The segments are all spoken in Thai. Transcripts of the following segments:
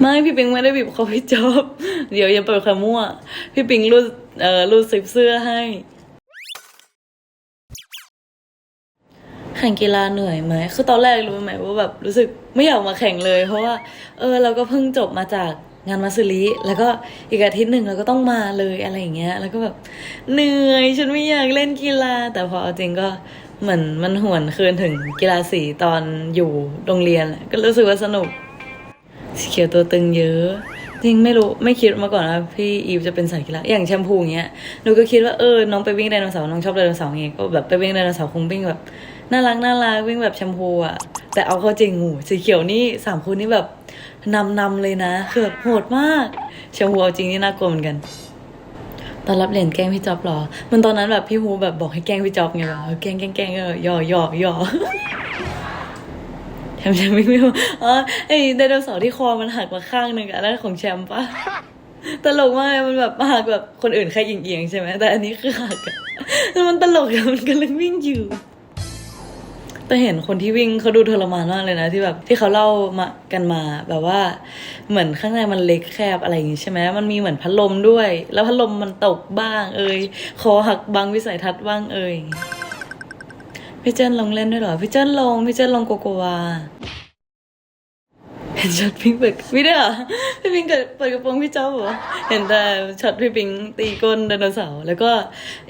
ไม่พี่ปิงไม่ได้บีบเขาพี่จอบ เดี๋ยวย่าเปิดคำมั่ว พี่ปิงรูดเอ่อรูดซิปเสื้อให้แข่งกีฬาเหนื่อยไหม คือตอนแรกรู้ไหมว่าแบบรู้สึกไม่อยากมาแข่งเลย เพราะว่าเออเราก็เพิ่งจบมาจากงานมาสุริแล้วก็อีกอาทิตย์หนึ่งเราก็ต้องมาเลยอะไรอย่างเงี้ย แล้วก็แบบเหนื่อยฉันไม่อยากเล่นกีฬา แต่พอเอาจริงก็เหมือนมันหวนคืนถึงกีฬาสีตอนอยู่โรงเรียนก็รู้สึกว่าสนุก สีเขียวตัวตึงเยอะ จริงไม่รู้ไม่คิดมาก่อนว่าพี่อีฟจะเป็นสายกีฬาอย่างแชมพูอย่างเงี้ยหนูก็คิดว่าเออน้องไปวิ่งไดโนเสาร์น้องชอบไดโนเสาร์ไงก็แบบไปวิ่งไดโนเสาร์คงวิ่งแบบน่ารักน่ารักวิ่งแบบแชมพูอะแต่เอาเข้าจริงหูสีเขียวนี่สามคนนี่แบบนำนำเลยนะคือแบบโหดมากแชมพูเอาจริงนี่น่ากลัวเหมือนกันตอนรับเหรียญแกล้งพี่จ๊อบหรอ มันตอนนั้นแบบพี่ฮูแบบบอกให้แกล้งพี่จ๊อบไงแบบเออแกล้งแกล้งแกล้งก็หยอกหยอกหยอก มแชมป์ไม่รู้อ๋อไอไดโนเสาร์ที่คอมันหักมาข้างหนึ่งอันนั้นของแชมป์ปะตลกมากเลยมันแบบหักแบบคนอื่นแค่เอียงๆใช่ไหมแต่อันนี้คือหักแล้วมันตลกอะมันกำลังวิ่งอยู่แต่เห็นคนที่วิ่งเขาดูทรมานมากเลยนะที่แบบที่เขาเล่ามากันมาแบบว่า เหมือนข้างในมันเล็กแคบอะไรอย่างงี้ใช่ไหมมันมีเหมือนพัดลมด้วย แล้วพัดลมมันตกบ้าง เอ่ยคอหักบังวิสัยทัศน์บ้างเอ่ย พี่เจิ้นลงเล่นด้วยเหรอ พี่เจิ้นลง พี่เจิ้นลงโกโกวา ห็นช็อตพิงเปิดไม่ได้เหรอพี่พิงเกิดเปิดกระโปรงพี่เจ้าเหรอเห็นแต่ช็อตพี่พิงตีก้นไดโนเสาร์แล้วก็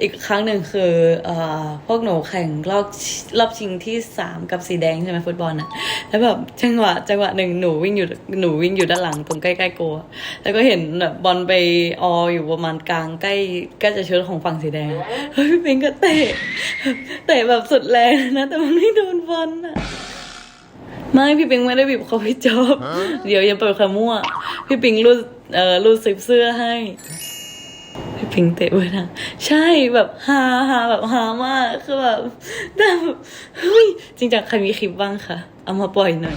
อีกครั้งหนึ่งคือเอ่อพวกหนูแข่งรอบรอบชิงที่สามกับสีแดงใช่ไหมฟุตบอลน่ะแล้วแบบจังหวะจังหวะหนึ่งหนูวิ่งอยู่หนูวิ่งอยู่ด้านหลังตรงใกล้ๆโกลแล้วก็เห็นแบบบอลไปอออยู่ประมาณกลางใกล้ใกล้จะเชิญของฝั่งสีแดงแล้วพี่พิงก็เตะเตะแบบสุดแรงนะแต่มันไม่โดนบอลน่ะ ไม่พี่ปิงไม่ได้บีบเขาพี่จอบเดี๋ยวอย่าเปิดคำมั่ว พี่ปิงรูดเอ่อรูดซิปเสื้อให้ พี่ปิงเตะไว้นะใช่แบบฮาฮาแบบฮามากคือแบบแต่แบบเฮ้ยจริงจังใครมีคลิปบ้างคะเอามาปล่อยหน่อย